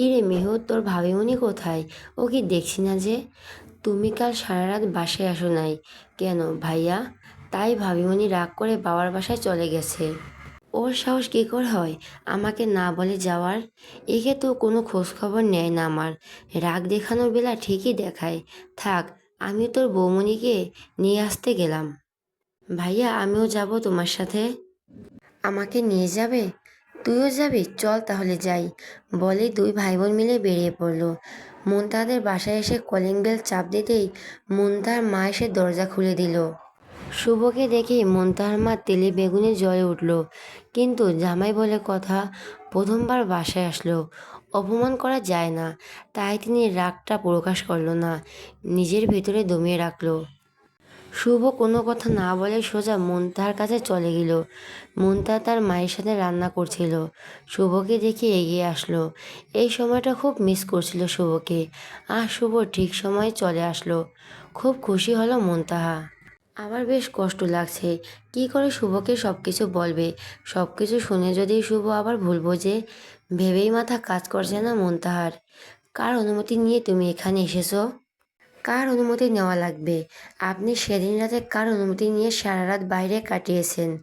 কিরে মেহু, তোর ভাবিমণি কোথায়? ও কি দেখছি না যে? তুমি কাল সারা রাত বাসায় আসো নাই। কেন ভাইয়া? তাই ভাবিমণি রাগ করে বাবার বাসায় চলে গেছে। ওর সাহস কী করে হয়? আমাকে না বলে যাওয়ার? একে তো কোনো খোঁজ খবর নেয় না আমার। রাগ দেখানোর বেলা ঠিকই দেখায়। থাক আমি তোর বৌমণিকে নিয়ে আসতে গেলাম। ভাইয়া, আমিও যাব তোমার সাথে। আমাকে নিয়ে যাবে? তুইও যাবি? চল তাহলে যাই। বলে দুই ভাই বোন মিলে বেরিয়ে পড়ল। মুনতাহাদের বাসায় এসে কলিং বেল চাপ দিতেই মুনতাহার মা এসে দরজা খুলে দিল। শুভকে দেখে মুনতাহার মা তেলে বেগুনে জ্বলে উঠল। কিন্তু জামাই বলে কথা প্রথমবার বাসায় আসলো। অপমান করা যায় না। তাই তিনি রাগটা প্রকাশ করল না। নিজের ভেতরে দমিয়ে রাখল। শুভ কোনো কথা না বলে সোজা মুনতাহার কাছে চলে গেল। মুনতাহা তার মায়ের সাথে রান্না করছিল। শুভকে দেখে এগিয়ে আসলো। এই সময়টা খুব মিস করছিল শুভকে। আর শুভ ঠিক সময়ে চলে আসলো। খুব খুশি হলো মুনতাহা আমার বেশ কষ্ট লাগছে। কি করে শুভকে সব কিছু বলবে? সব কিছু শুনে যদি শুভ আবার ভুল যে, ভেবেই মাথা কাজ করছে না মুনতাহার কার অনুমতি নিয়ে তুমি এখানে এসেছ? কার অনুমতি নেওয়া লাগবে? আপনি সেদিন রাতে কার অনুমতি নিয়ে সারা রাত বাইরে কাটিয়েছেন?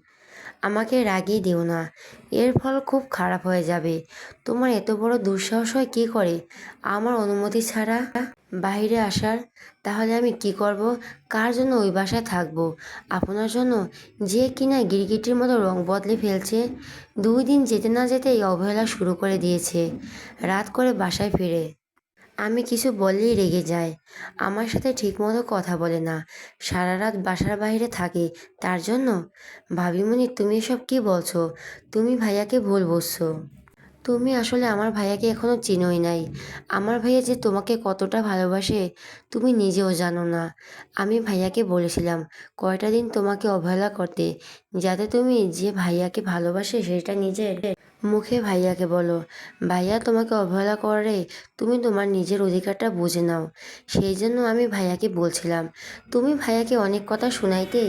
আমাকে রাগিয়ে দিও না। এর ফল খুব খারাপ হয়ে যাবে। তোমার এত বড় দুঃসাহস হয় কী করে? আমার অনুমতি ছাড়া বাইরে আসার? তাহলে আমি কি করব? কার জন্য ওই বাসায় থাকব? আপনার জন্য যে কিনা গিরগিটির মতো রং বদলে ফেলছে, দুই দিন যেতে না যেতেই অবহেলা শুরু করে দিয়েছে। রাত করে বাসায় ফিরে। আমি কিছু বললেই রেগে যায়। আমার সাথে ঠিকমতো কথা বলে না। সারা রাত বাসার বাইরে থাকে, তার জন্য? ভাবিমণি, তুমি এসব কি বলছো? তুমি ভাইয়াকে ভুল বুঝছ। তুমি আসলে আমার ভাইয়াকে এখনও চিনোই নাই। আমার ভাইয়া যে তোমাকে কতটা ভালোবাসে, তুমি নিজেও জানো না। আমি ভাইয়াকে বলেছিলাম, কয়টা দিন তোমাকে অবহেলা করতে, যাতে তুমি যে ভাইয়াকে ভালোবাসে সেটা নিজের মুখে ভাইয়াকে বলো, ভাইয়া তোমাকে অবহেলা করে, তুমি তোমার নিজের অধিকারটা বুঝে নাও। সেই জন্য আমি ভাইয়াকে বলছিলাম, তুমি ভাইয়াকে অনেক কথা শোনাইতে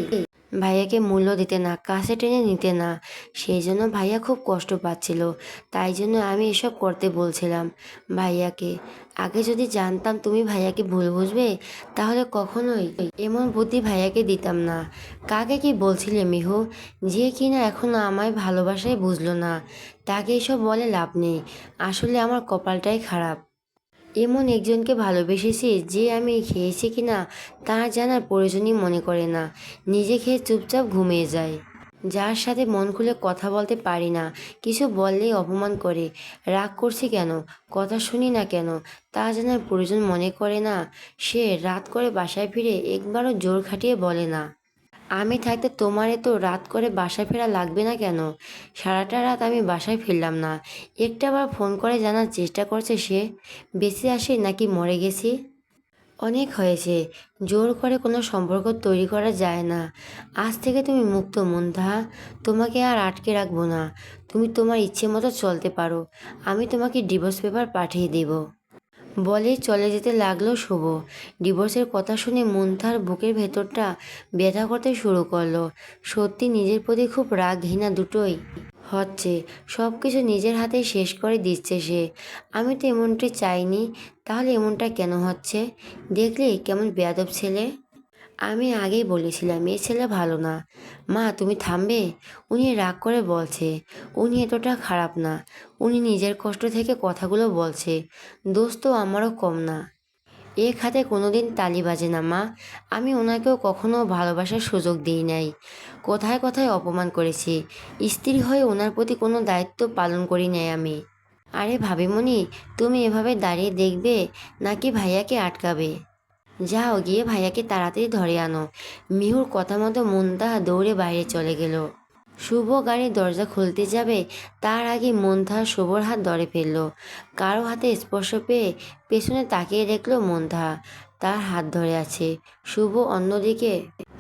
ভাইয়াকে মূল্য দিতে না, কাছে টেনে নিতে না, সেই জন্য ভাইয়া খুব কষ্ট পাচ্ছিল। তাই জন্য আমি এসব করতে বলছিলাম ভাইয়াকে। আগে যদি জানতাম তুমি ভাইয়াকে ভুল বুঝবে, তাহলে কখনোই এমন বুদ্ধি ভাইয়াকে দিতাম না। কাকে কি বলছিলে মিহু? যে কিনা এখনও আমায় ভালোবাসায় বুঝলো না। তাকে এসব বলে লাভ নেই। আসলে আমার কপালটাই খারাপ। এমন একজনকে ভালোবেসেছি যে আমি খেয়েছি কি না, তা জানার প্রয়োজনই মনে করে না। নিজে খেয়ে চুপচাপ ঘুমিয়ে যায়। যার সাথে মন খুলে কথা বলতে পারি না, কিছু বললেই অপমান করে। রাগ করছি কেন? কথা শুনি না কেন? তা জানার প্রয়োজন মনে করে না। সে রাত করে বাসায় ফিরে একবারও জোর খাটিয়ে বলে না। আমি থাকতে তোমার এত রাত করে বাসায় ফেরা লাগবে না কেন? সারাটা রাত আমি বাসায় ফিরলাম না। একটা একটাবার ফোন করে জানার চেষ্টা করছে সে। বেঁচে আসে নাকি মরে গেছি? অনেক হয়েছে। জোর করে কোনো সম্পর্ক তৈরি করা যায় না। আজ থেকে তুমি মুক্ত মন্থা তোমাকে আর আটকে রাখব না। তুমি তোমার ইচ্ছে মতো চলতে পারো। আমি তোমাকে ডিভোর্স পেপার পাঠিয়ে দেবো। বলে চলে যেতে লাগল শুভ। ডিভোর্সের কথা শুনে মুন্থার বুকের ভেতরটা ব্যথা করতে শুরু করল। সত্যি নিজের প্রতি খুব রাগ ঘৃণা দুটোই হচ্ছে। সব কিছু নিজের হাতে শেষ করে দিচ্ছে সে। আমি তো এমনটি চাইনি, তাহলে এমনটা কেন হচ্ছে? দেখলে কেমন বেয়াদব ছেলে। আমি আগেই বলেছিলাম এই ছেলে ভালো না। মা, তুমি থামবে? উনি রাগ করে বলছে, উনি এতটা খারাপ না। উনি নিজের কষ্ট থেকে কথাগুলো বলছে। দোষ তো আমারও কম না। এ খাতে কোনোদিন তালি বাজে না, মা। আমি ওনাকেও কখনো ভালোবাসার সুযোগ দিই নাই। কোথায় কোথায় অপমান করেছি। স্ত্রী হয়ে ওনার প্রতি কোনো দায়িত্ব পালন করি নাই আমি। আরে ভাবিমণি, তুমি এভাবে দাঁড়িয়ে দেখবে নাকি ভাইয়াকে আটকাবে? যাও, গিয়ে ভাইয়াকে তাড়াতাড়ি ধরে আনো। মিহুর কথা মতো মুন্তাহা দৌড়ে বাইরে চলে গেল। শুভ গাড়ির দরজা খুলতে যাবে, তার আগে মন্থা শুভর হাত ধরে ফেলল। কারও হাতে স্পর্শ পেয়ে পেছনে তাকিয়ে দেখল মন্থা। তার হাত ধরে আছে। শুভ অন্যদিকে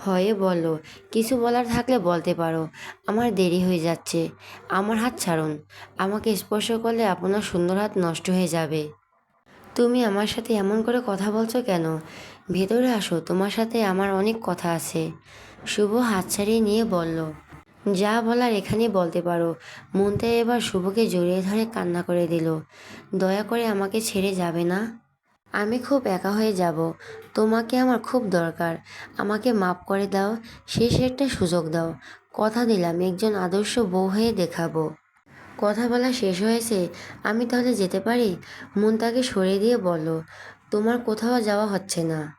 হয়ে বলল, কিছু বলার থাকলে বলতে পারো। আমার দেরি হয়ে যাচ্ছে। আমার হাত ছাড়ুন। আমাকে স্পর্শ করলে আপনার সুন্দর হাত নষ্ট হয়ে যাবে। তুমি আমার সাথে এমন করে কথা বলছো কেন? ভেতরে আসো। তোমার সাথে আমার অনেক কথা আছে। শুভ হাত ছাড়িয়ে নিয়ে বলল যা বলার এখানে বলতে পারো। মনটা এবার শুভকে জড়িয়ে ধরে কান্না করে দিল। দয়া করে আমাকে ছেড়ে যাবে না? আমি খুব একা হয়ে যাব। তোমাকে আমার খুব দরকার। আমাকে মাফ করে দাও। শেষ একটা সুযোগ দাও। কথা দিলাম, একজন আদর্শ বউ হয়ে দেখাবো। কথা বলা শেষ হয়েছে। আমি তাহলে যেতে পারি? মন তাকে সরিয়ে দিয়ে বলো তোমার কোথাও যাওয়া হচ্ছে না।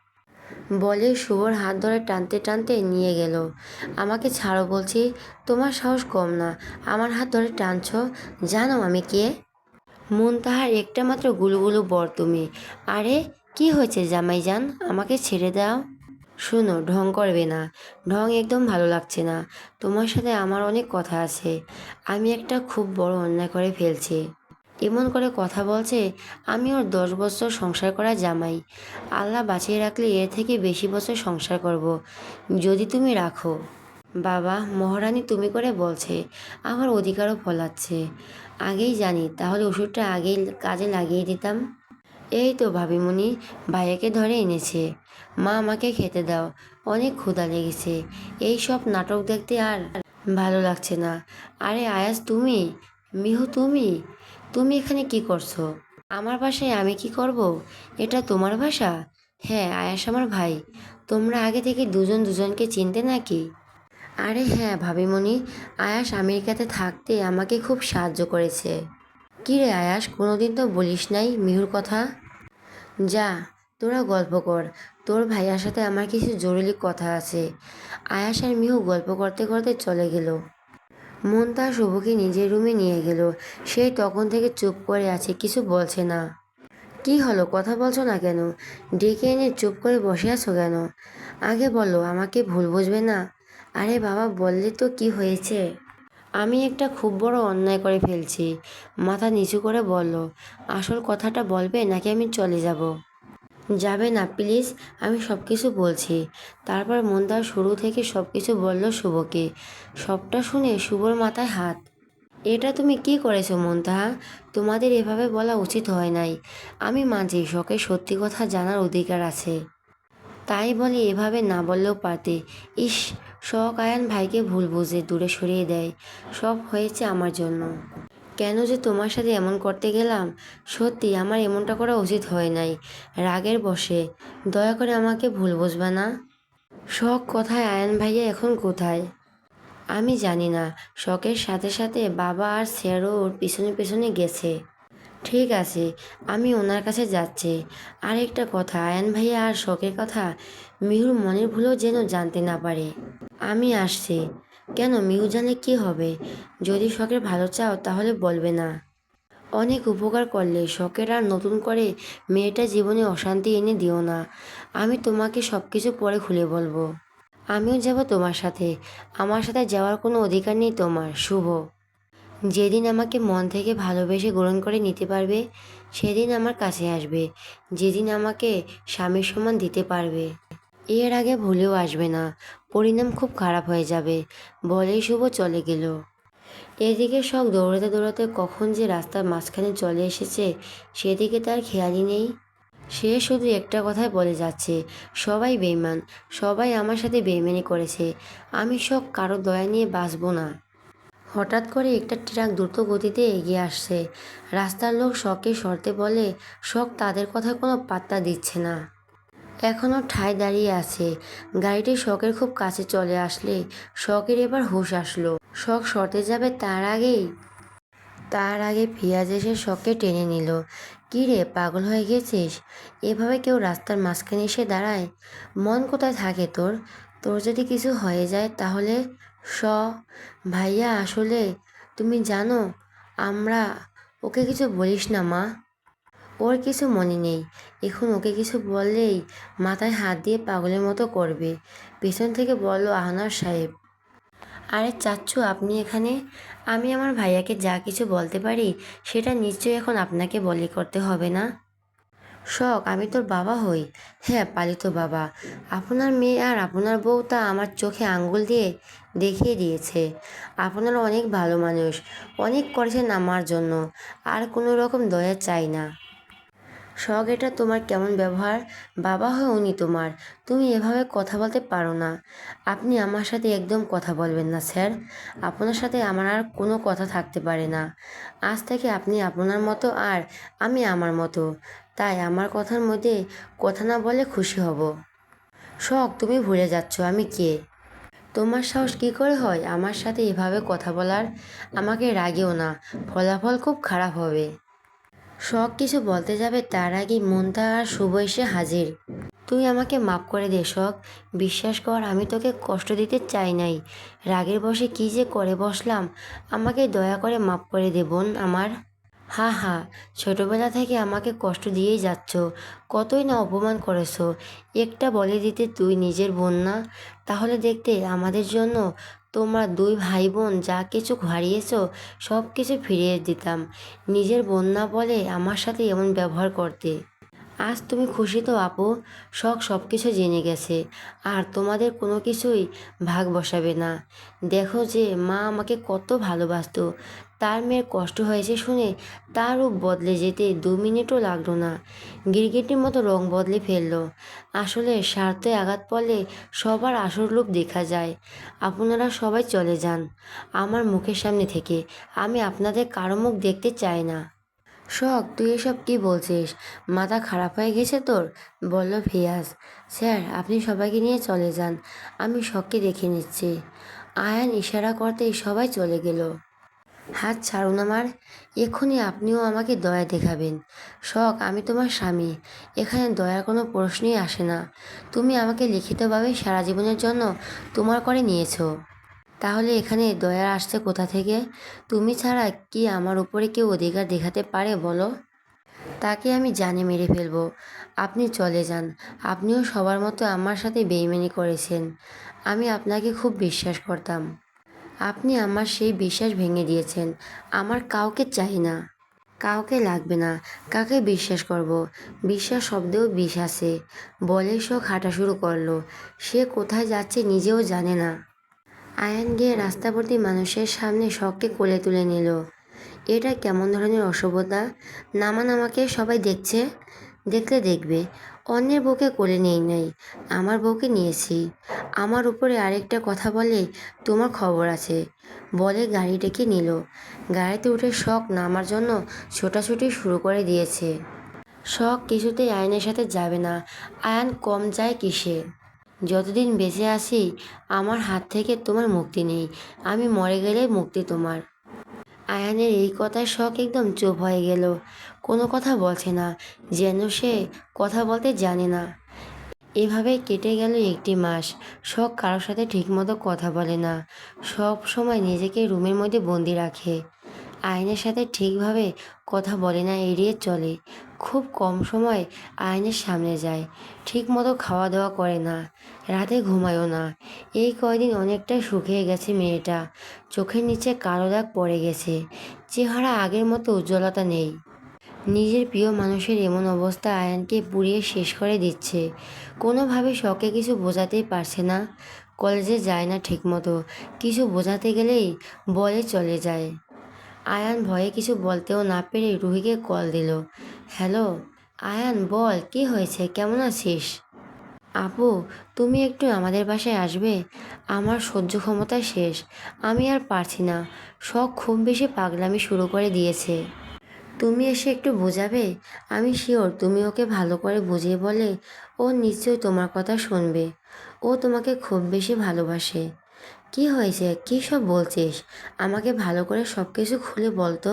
বলে শুভর হাত ধরে টানতে টানতে নিয়ে গেল। আমাকে ছাড়ো বলছি, তোমার সাহস কম না। আমার হাত ধরে টানছ। জানো আমি কে? মন তাহার একটা মাত্র গুলুগুলু বর তুমি। আরে, কি হয়েছে জামাই যান আমাকে ছেড়ে দাও। শোনো, ঢং করবে না। ঢং একদম ভালো লাগছে না। তোমার সাথে আমার অনেক কথা আছে। আমি একটা খুব বড় অন্যায় করে ফেলছি। এমন করে কথা বলছে, আমি ওর দশ বছর সংসার করা জামাই। আল্লাহ বাঁচিয়ে রাখলে এর থেকে বেশি বছর সংসার করব। যদি তুমি রাখো। বাবা, মহারানী তুমি করে বলছে, আমার অধিকারও ফলাচ্ছে। আগেই জানি, তাহলে ওষুধটা আগেই কাজে লাগিয়ে দিতাম? এই তো ভাবিমণি ভাইয়াকে ধরে এনেছে। মা আমাকে খেতে দাও, অনেক ক্ষুধা লেগেছে। এই সব নাটক দেখতে আর ভালো লাগছে না। আরে আয়াস, তুমি? মিহু, তুমি? তুমি এখানে কি করছ? আমার বাসায় আমি কি করব? এটা তোমার বাসা? হ্যাঁ আয়াস আমার ভাই। তোমরা আগে থেকে দুজন দুজনকে চিনতে নাকি? আরে হ্যাঁ ভাবিমণি। আয়াস আমেরিকাতে থাকতে আমাকে খুব সাহায্য করেছে। কী রে আয়াস, কোনোদিন তো বলিস নাই মিহুর কথা? যা, তোরা গল্প কর। তোর ভাইয়ার সাথে আমার কিছু জরুরি কথা আছে। আয়াস আর মিহু গল্প করতে করতে চলে গেল। মন তার শুভকে নিজের রুমে নিয়ে গেল। সে তখন থেকে চুপ করে আছে, কিছু বলছে না। কি হলো? কথা বলছো না কেন? ডেকে এনে চুপ করে বসে আছো কেন? আগে বলো, আমাকে ভুল বুঝবে না? আরে বাবা, বললে তো কি হয়েছে? আমি একটা খুব বড় অন্যায় করে ফেলছি। মাথা নিচু করে বলল, আসল কথাটা বলবে নাকি আমি চলে যাব? যাবে না, প্লিজ, আমি সব কিছু বলছি। তারপর মন্দার শুরু থেকে সব কিছু বলল শুভকে। সবটা শুনে শুভর মাথায় হাত। এটা তুমি কি করেছ মন্তাহা তোমাদের এভাবে বলা উচিত হয় নাই। আমি মানছি শখে সত্যি কথা জানার অধিকার আছে। তাই বলে এভাবে না বললেও পারতে। ইস, শখ আয়ান ভাইকে ভুল বুঝে দূরে সরিয়ে দেয়। সব হয়েছে আমার জন্য। কেন যে তোমার সাথে এমন করতে গেলাম? সত্যি, আমার এমনটা করা উচিত হয় নাই। রাগের বসে। দয়া করে আমাকে ভুল বুঝবা না? শখ কোথায় আয়ান ভাইয়া এখন কোথায়? আমি জানি না। শখের সাথে সাথে বাবা আর স্যারও ওর পিছনে পিছনে গেছে। ঠিক আছে, আমি ওনার কাছে যাচ্ছি। আরেকটা কথা, আয়ান ভাইয়া আর শখের কথা মিহুর মনের ভুলেও যেন জানতে না পারে। আমি আসছি। কেন মিহু জানে কি হবে? যদি শখের ভালো চাও, তাহলে বলবে না। অনেক উপকার করলে শখের আর নতুন করে মেয়েটা জীবনে অশান্তি এনে দিও না। আমি তোমাকে সব কিছু পরে খুলে বলব। আমিও যাব তোমার সাথে। আমার সাথে যাওয়ার কোনো অধিকার নেই তোমার, শুভ। যেদিন আমাকে মন থেকে ভালোবেসে গ্রহণ করে নিতে পারবে, সেদিন আমার কাছে আসবে। যেদিন আমাকে স্বামীর সমান দিতে পারবে। এর আগে ভুলেও আসবে না। পরিণাম খুব খারাপ হয়ে যাবে। বলেই শুভ চলে গেল। এদিকে সব দৌড়াতে দৌড়াতে কখন যে রাস্তার মাঝখানে চলে এসেছে, সেদিকে তার খেয়ালই নেই। সে শুধু একটা কথাই বলে যাচ্ছে, সবাই বেইমান সবাই আমার সাথে বেইমানি করেছে, আমি সব কারও দয়া নিয়ে বাঁচবো না। হঠাৎ করে একটা ট্রাক দ্রুত গতিতে এগিয়ে আসছে। রাস্তার লোক শখে সরতে বলে, শখ তাদের কথা কোনো পাত্তা দিচ্ছে না। এখনও ঠায় দাঁড়িয়ে আছে। গাড়িটি শখের খুব কাছে চলে আসলে। শখের এবার হুঁশ আসলো। শখ সরতে যাবে তার আগেই? তার আগে পিয়াজ এসে শখকে টেনে নিল। কী রে, পাগল হয়ে গেছিস? এভাবে কেউ রাস্তার মাঝখানে এসে দাঁড়ায়? মন কোথায় থাকে তোর? তোর যদি কিছু হয়ে যায় তাহলে স ভাইয়া, আসলে তুমি জানো, আমরা ওকে কিছু বলিস না মা। ওর কিছু মনে নেই। এখন ওকে কিছু বললেই মাথায় হাত দিয়ে পাগলের মতো করবে। পেছন থেকে বলল আহনার সাহেব, আরে চাচ্ছু আপনি এখানে? আমি আমার ভাইয়াকে যা কিছু বলতে পারি, সেটা নিশ্চয়ই এখন আপনাকে বলি করতে হবে না? শখ, আমি তোর বাবা হই? হ্যাঁ পালিত বাবা। আপনার মেয়ে আর আপনার বউ তা আমার চোখে আঙ্গুল দিয়ে দেখিয়ে দিয়েছে। আপনারা অনেক ভালো মানুষ, অনেক করেছেন আমার জন্য। আর কোনো রকম দয়া চাই না। শখ এটা তোমার কেমন ব্যবহার? বাবা হয় উনি তোমার। তুমি এভাবে কথা বলতে পারো না। আপনি আমার সাথে একদম কথা বলবেন না, স্যার। আপনার সাথে আমার আর কোনো কথা থাকতে পারে না। আজ থেকে আপনি আপনার মতো আর আমি আমার মতো। তাই আমার কথার মধ্যে কথা না বলে খুশি হব। শখ, তুমি ভুলে যাচ্ছ আমি কে? তোমার সাহস কী করে হয় আমার সাথে এভাবে কথা বলার? আমাকে রাগেও না। ফলাফল খুব খারাপ হবে। শখ কিছু বলতে যাবে তার আগেই মনটা আর শুভ এসে হাজির। তুই আমাকে মাফ করে দে, শখ। বিশ্বাস কর, আমি তোকে কষ্ট দিতে চাই নাই। রাগের বসে কী যে করে বসলাম, আমাকে দয়া করে মাফ করে দে, বোন আমার। হা হা, ছোটবেলা থেকে আমাকে কষ্ট দিয়েই যাচ্ছ। কতই না অপমান করেছ। একটা বলে দিতে তুই নিজের বোন না। তাহলে দেখতে আমাদের জন্য তোমরা দুই ভাই বোন যা কিছু হারিয়েছ, সব কিছু ফিরিয়ে দিতাম। নিজের বোন না বলে আমার সাথে এমন ব্যবহার করতে। আজ তুমি খুশি তো, আপু? শখ সব কিছু জেনে গেছে। আর তোমাদের কোনো কিছুই ভাগ বসাবে না। দেখো যে মা আমাকে কত ভালোবাসতো। তার মেয়ের কষ্ট হয়েছে শুনে তার রূপ বদলে যেতে দু মিনিটও লাগল না। গিরগিটির মতো রং বদলে ফেলল। আসলে স্বার্থে আঘাত পড়লে সবার আসল রূপ দেখা যায়। আপনারা সবাই চলে যান আমার মুখের সামনে থেকে। আমি আপনাদের কারও মুখ দেখতে চাই না। শখ, তুই এসব কি বলছিস? মাথা খারাপ হয়ে গেছে তোর? বলল ফিয়াজ। স্যার, আপনি সবাইকে নিয়ে চলে যান। আমি শখকে দেখে নিচ্ছি। আয়ান ইশারা করতেই সবাই চলে গেল। হাত ছাড়ুন আমার। এক্ষুনি আপনিও আমাকে দয়া দেখাবেন। শখ, আমি তোমার স্বামী। এখানে দয়ার কোনো প্রশ্নই আসে না। তুমি আমাকে লিখিতভাবে সারা জীবনের জন্য তোমার করে নিয়েছো। তাহলে এখানে দয়া আসছে কোথা থেকে? তুমি ছাড়া কি আমার উপরে কেউ অধিকার দেখাতে পারে বলো? তাকে আমি জানে মেরে ফেলব। আপনি চলে যান। আপনিও সবার মতো আমার সাথে বেইমানি করেছেন। আমি আপনাকে খুব বিশ্বাস করতাম। আপনি আমার সেই বিশ্বাস ভেঙে দিয়েছেন। আমার কাউকে চাই না। কাউকে লাগবে না। কাকে বিশ্বাস করব? বিশ্বাস শব্দেও বিষ আছে। বলে শোক হাঁটা শুরু করল। সে কোথায় যাচ্ছে নিজেও জানে না। আয়ান গিয়ে রাস্তাবর্তী মানুষের সামনে শখকে কোলে তুলে নিল। এটা কেমন ধরনের অসভ্যতা? নামান আমাকে সবাই দেখছে? দেখলে দেখবে। অন্যের বউকে কোলে নেই নাই, আমার বউকে নিয়েছি। আমার উপরে আরেকটা কথা বলে তোমার খবর আছে। বলে গাড়ি ডেকে নিল। গাড়িতে উঠে শখ নামার জন্য ছোটাছুটি শুরু করে দিয়েছে। শখ কিছুতেই আয়নের সাথে যাবে না। আয়ান কম যায় কিসে? যতদিন বেঁচে আছি, আমার হাত থেকে তোমার মুক্তি নেই। আমি মরে গেলে মুক্তি তোমার। আয়ানের এই কথায় শখ একদম চুপ হয়ে গেল। কোনো কথা বলছে না, যেন সে কথা বলতে জানে না। এভাবে কেটে গেল একটি মাস। শখ কারোর সাথে ঠিকমতো কথা বলে না। সব সময় নিজেকে রুমের মধ্যে বন্দি রাখে। আয়নের সাথে ঠিকভাবে কথা বলে না এড়িয়ে চলে। খুব কম সময় আয়নের সামনে যায়। ঠিক মতো খাওয়া দাওয়া করে না। রাতে ঘুমায়ও না। এই কয়দিন অনেকটাই শুকিয়ে গেছে মেয়েটা। চোখের নিচে কালো দাগ পড়ে গেছে। চেহারা আগের মতো উজ্জ্বলতা নেই। নিজের প্রিয় মানুষের এমন অবস্থা আয়ানকে পুড়িয়ে শেষ করে দিচ্ছে। কোনোভাবে শখে কিছু বোঝাতেই পারছে না। কলেজে যায় না ঠিকমতো। কিছু বোঝাতে গেলেই বলে চলে যায়। আয়ান ভয়ে কিছু বলতেও না পেরে রুহিকে কল দিল। হ্যালো, আয়ান, বল, কি হয়েছে? কেমন আছিস? আপু, তুমি একটু আমাদের বাসায় আসবে? আমার সহ্য ক্ষমতা শেষ। আমি আর পারছি না। শখ খুব বেশি পাগলামি শুরু করে দিয়েছে। তুমি এসে একটু বোঝাবে? আমি শিওর তুমি ওকে ভালো করে বুঝিয়ে বলে ও নিশ্চয়ই তোমার কথা শুনবে। ও তোমাকে খুব বেশি ভালোবাসে। কি হয়েছে? কী সব বলছিস? আমাকে ভালো করে সব কিছু খুলে বলতো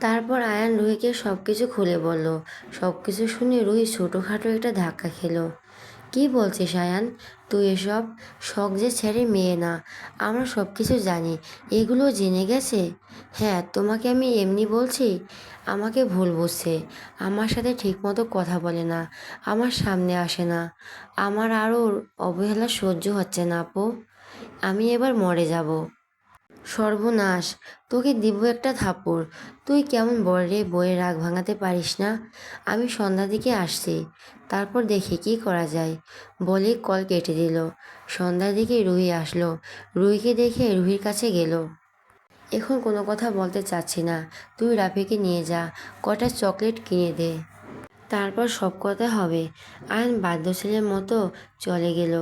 তারপর আয়ান রুহিকে সব কিছু খুলে বলল। সব কিছু শুনে রুহি ছোটোখাটো একটা ধাক্কা খেলো। কি বলছিস আয়ান? তুই এসব শখ যে ছেড়ে মেয়ে না, আমরা সব কিছু জানি, এগুলো জেনে গেছে? হ্যাঁ তোমাকে আমি এমনি বলছি, আমাকে ভুল বুঝছে, আমার সাথে ঠিকমতো কথা বলে না, আমার সামনে আসে না, আমার আরও অবহেলা সহ্য হচ্ছে না আপু। আমি এবার মরে যাব। সর্বনাশ, তোকে দিব একটা থাপ্পড়। তুই কেমন বল রে, বইয়ের রাগ ভাঙাতে পারিস না? আমি সন্ধ্যার দিকে আসছি, তারপর দেখি কি করা যায়। বলে, কল কেটে দিল। সন্ধ্যার দিকে রুহি আসলো। রুহিকে দেখে রুহির কাছে গেল। এখন কোনো কথা বলতে চাচ্ছি না। তুই রাফিকে নিয়ে যা, কটা চকলেট কিনে দে। তারপর সব কথা হবে। আয়ন বাধ্য ছেলের মতো চলে গেল।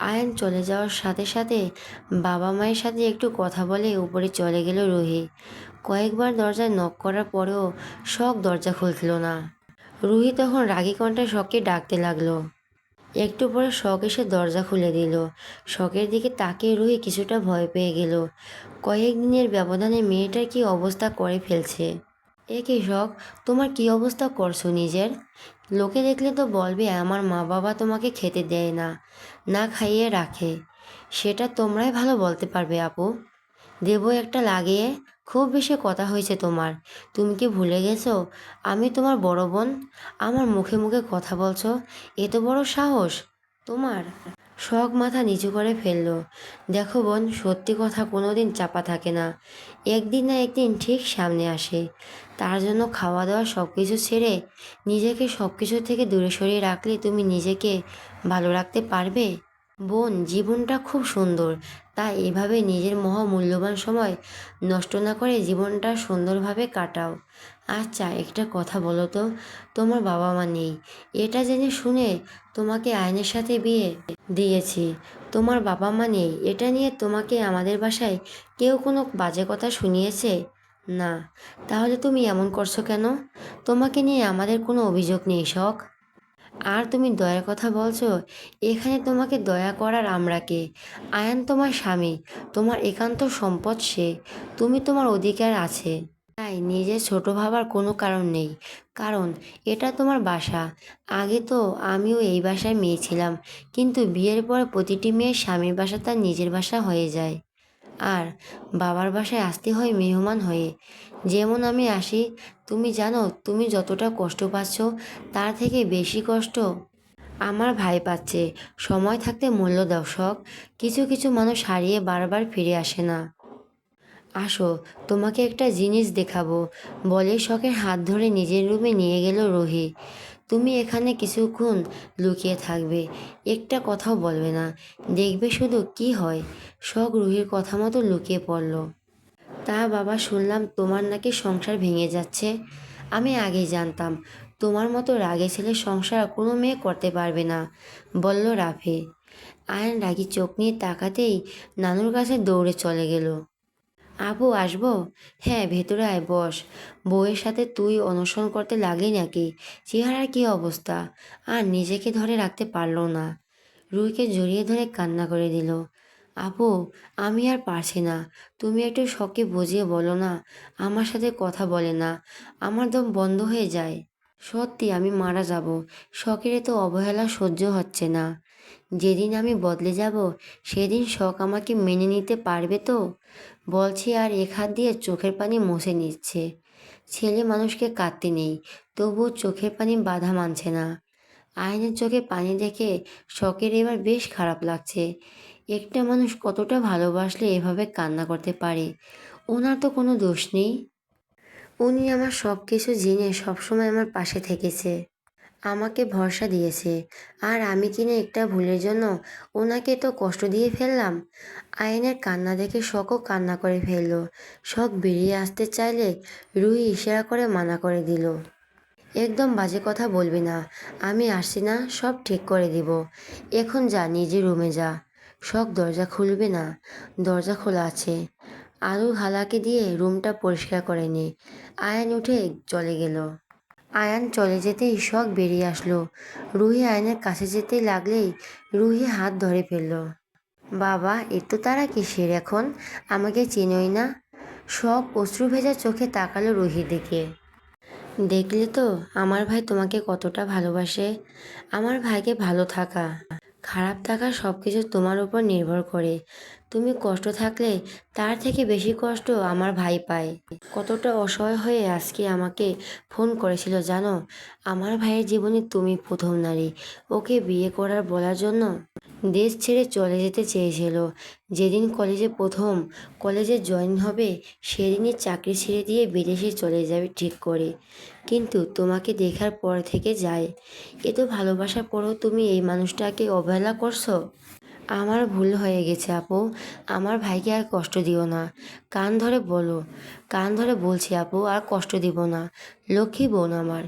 আয়ন চলে যাওয়ার সাথে সাথে বাবা মায়ের সাথে একটু কথা বলে উপরে চলে গেল রুহি। কয়েকবার দরজায় নক করার পরেও শখ দরজা খুলছিল না। রুহি তখন রাগী কণ্ঠে শখকে ডাকতে লাগল। একটু পরে শখ এসে দরজা খুলে দিল। শখের দিকে তাকিয়ে রুহি কিছুটা ভয় পেয়ে গেল। কয়েকদিনের ব্যবধানে মেয়েটার কি অবস্থা করে ফেলছে। এ কি শখ, তোমার কি অবস্থা করছ নিজের? লোকে দেখলে তো বলবে, আমার মা বাবা তোমাকে খেতে দেয় না না খাইয়ে রাখে। সেটা তোমরাই ভালো বলতে পারবে, আপু। দেবো একটা লাগিয়ে, খুব বেশি কথা হয়েছে তোমার। তুমি কি ভুলে গেছো? আমি তোমার বড় বোন, আমার মুখে মুখে কথা বলছো, এত বড় সাহস তোমার? শখ মাথা নিচু করে ফেলল। দেখো বোন, সত্যি কথা কোনোদিন চাপা থাকে না। একদিন না একদিন ঠিক সামনে আসে। তার জন্য খাওয়া দাওয়া সব কিছু ছেড়ে নিজেকে সব কিছু থেকে দূরে সরিয়ে রাখলে তুমি নিজেকে ভালো রাখতে পারবে? বোন, জীবনটা খুব সুন্দর। তাই এভাবে নিজের মহামূল্যবান সময় নষ্ট না করে জীবনটা সুন্দরভাবে কাটাও। আচ্ছা একটা কথা বলো তো, তোমার বাবা মা নেই। এটা জেনে শুনে তোমাকে আইনের সাথে বিয়ে দিয়েছি। তোমার বাবা মা নেই, এটা নিয়ে তোমাকে আমাদের বাসায় কেউ কোনো বাজে কথা শুনিয়েছে? না। তাহলে তুমি এমন করছ কেন? তোমাকে নিয়ে আমাদের কোনো অভিযোগ নেই, শখ? আর তুমি দয়ার কথা বলছো, এখানে তোমাকে দয়া করার আমরা কে? আয়ান তোমার স্বামী, তোমার একান্ত সম্পদ সে, তুমি তোমার অধিকার আছে। তাই নিজে ছোট ভাবার কোনো কারণ নেই। কারণ, এটা তোমার বাসা। আগে তো আমিও এই বাসায় মেয়ে ছিলাম, কিন্তু বিয়ের পর প্রতিটি মেয়ের স্বামীর বাসা তার নিজের বাসা হয়ে যায়। আর বাবার বাসায় আসতে হয় মেহমান হয়ে। যেমন আমি আসি, তুমি জানো তুমি যতটা কষ্ট পাচ্ছ, তার থেকে বেশি কষ্ট আমার ভাই পাচ্ছে। সময় থাকতে মূল্য দাও, শখ। কিছু কিছু মানুষ হারিয়ে বারবার ফিরে আসে না। আসো, তোমাকে একটা জিনিস দেখাবো। বলে শখের হাত ধরে নিজের রুমে নিয়ে গেল রোহি। তুমি এখানে কিছুক্ষণ লুকিয়ে থাকবে, একটা কথাও বলবে না। দেখবে শুধু কি হয়। শখ রুহির কথা মতো লুকিয়ে পড়ল। তা বাবা, শুনলাম তোমার নাকি সংসার ভেঙে যাচ্ছে। আমি আগেই জানতাম, তোমার মতো রাগে ছেলে সংসার কোনো মেয়ে করতে পারবে না, বলল রাফে। আয়ন রাগি চোখ নিয়ে তাকাতেই নানুর কাছে দৌড়ে চলে গেল। আপু আসব? হ্যাঁ ভেতরে আয়, বস। বউয়ের সাথে তুই অনুসরণ করতে লাগলি নাকি? চেহারার কি অবস্থা? আর নিজেকে ধরে রাখতে পারল না। রুইকে জড়িয়ে ধরে কান্না করে দিল। আপু আমি আর পারছি না। তুমি একটু শখকে বুঝিয়ে বলো না। আমার সাথে কথা বলে না। আমার দম বন্ধ হয়ে যায়। সত্যি, আমি মারা যাব। শখের তো অবহেলা সহ্য হচ্ছে না। যেদিন আমি বদলে যাব, সেদিন শখ আমাকে মেনে নিতে পারবে তো? বলছি, আর এক হাত দিয়ে চোখের পানি মুছে নিচ্ছে। ছেলে মানুষকে কাঁদতে নেই তবুও চোখের পানি বাধা মানছে না। আয়নের চোখে পানি দেখে শখের এবার বেশ খারাপ লাগছে। একটা মানুষ কতটা ভালোবাসলে এভাবে কান্না করতে পারে? ওনার তো কোনো দোষ নেই। উনি আমার সব কিছু জেনে সবসময় আমার পাশে থেকেছে। আমাকে ভরসা দিয়েছে। আর আমি কিনা একটা ভুলের জন্য ওনাকে তো কষ্ট দিয়ে ফেললাম? আয়নের কান্না দেখে শখও কান্না করে ফেলল। শখ বেরিয়ে আসতে চাইলে রুহি ইশারা করে মানা করে দিল। একদম বাজে কথা বলবি না। আমি আসছি না, সব ঠিক করে দিব। এখন যা, নিজে রুমে যা। শখ দরজা খুলবে না। দরজা খোলা আছে। আলু হালাকে দিয়ে রুমটা পরিষ্কার করে নে। আয়ান উঠে চলে গেল। আয়ান চলে যেতেই শখ বেরিয়ে আসলো। রুহি আয়নের কাছে যেতে লাগলেই রুহি হাত ধরে ফেলল। বাবা এত তারা কিসের এখন? আমাকে চিনোই না। সব অশ্রু ভেজা চোখে তাকালো রুহির দিকে। দেখলে তো আমার ভাই তোমাকে কতটা ভালোবাসে। আমার ভাইকে ভালো থাকা। খারাপ থাকা সব কিছু তোমার উপর নির্ভর করে। তুমি কষ্ট থাকলে তার থেকে বেশি কষ্ট আমার ভাই পায়। কতটা অসহায় হয়ে আজকে আমাকে ফোন করেছিল জানো? আমার ভাইয়ের জীবনে তুমি প্রথম নারী। ওকে বিয়ে করার বলার জন্য দেশ ছেড়ে চলে যেতে চেয়েছিল। যেদিন কলেজে প্রথম কলেজে জয়েন হবে, সেদিনই চাকরি ছেড়ে দিয়ে বিদেশে চলে যাবে ঠিক করে। কিন্তু তোমাকে দেখার পর থেকে যায়। এ তো ভালোবাসার পরেও তুমি এই মানুষটাকে অবহেলা করছ? আমার ভুল হয়ে গেছে, আপু। আমার ভাইকে আর কষ্ট দিও না। কান ধরে বলো। কান ধরে বলছি, আপু, আর কষ্ট দিব না। লক্ষ্মী বোন আমার।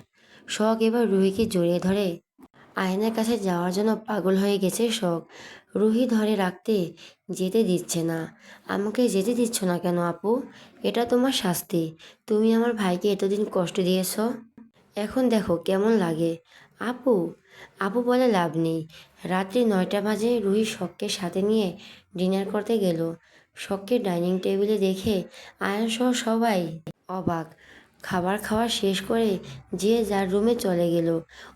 শখ এবার রুহিকে জড়িয়ে ধরে। আয়নার কাছে যাওয়ার জন্য পাগল হয়ে গেছে শখ। রুহি ধরে রাখতে যেতে দিচ্ছে না। আমাকে যেতে দিচ্ছ না কেন, আপু? এটা তোমার শাস্তি। তুমি আমার ভাইকে এতদিন কষ্ট দিয়েছ। এখন দেখো কেমন লাগে। আপু আপু বলে লাভ নেই। রাত্রি নয়টা বাজে রুহি শখকে সাথে নিয়ে ডিনার করতে গেল। শখকে ডাইনিং টেবিলে দেখে আয়ন সহ সবাই অবাক। খাবার খাওয়া শেষ করে যে যার রুমে চলে গেল।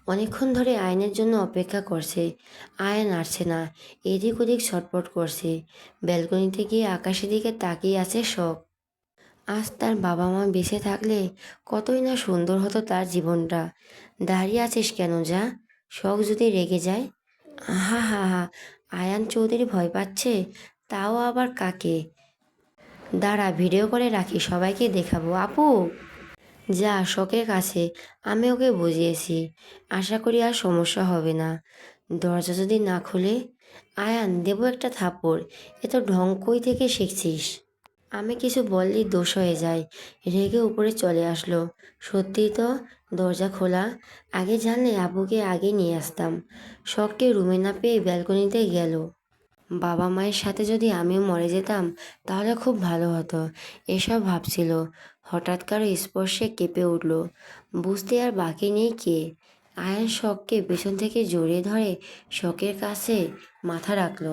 অনেকক্ষণ ধরে আয়নের জন্য অপেক্ষা করছে। আয়ন আসছে না, এদিক ওদিক ছটপট করছে। ব্যালকনিতে গিয়ে আকাশের দিকে তাকিয়ে আছে শখ। আজ তার বাবা মা বেঁচে থাকলে কতই না সুন্দর হতো তার জীবনটা। দাঁড়িয়ে আছিস কেন যা? শখ যদি রেগে যায়? হা হা হা, আয়ান চৌধুরী ভয় পাচ্ছে, তাও আবার কাকে? দাঁড়া ভিডিও করে রাখি, সবাইকে দেখাবো। আপু! যা, শখের কাছে, আমি ওকে বুঝিয়েছি। আশা করি আর সমস্যা হবে না। দরজা যদি না খুলে? আয়ান, দেবো একটা থাপ্পড়, এ তো ঢং কই থেকে শিখছিস? আমি কিছু বললেই দোষ হয়ে যায়। রেগে উপরে চলে আসলো। সত্যিই তো দরজা খোলা। আগে জানলে আবুকে আগে নিয়ে আসতাম। শখকে রুমে না পেয়ে ব্যালকনিতে গেল। বাবা মায়ের সাথে যদি আমিও মরে যেতাম, তাহলে খুব ভালো হতো, এসব ভাবছিল। হঠাৎ কারও স্পর্শে কেঁপে উঠল। বুঝতে আর বাকি নেই কে। আয়ান শখকে পেছন থেকে জড়িয়ে ধরে শখের কাছে মাথা রাখল।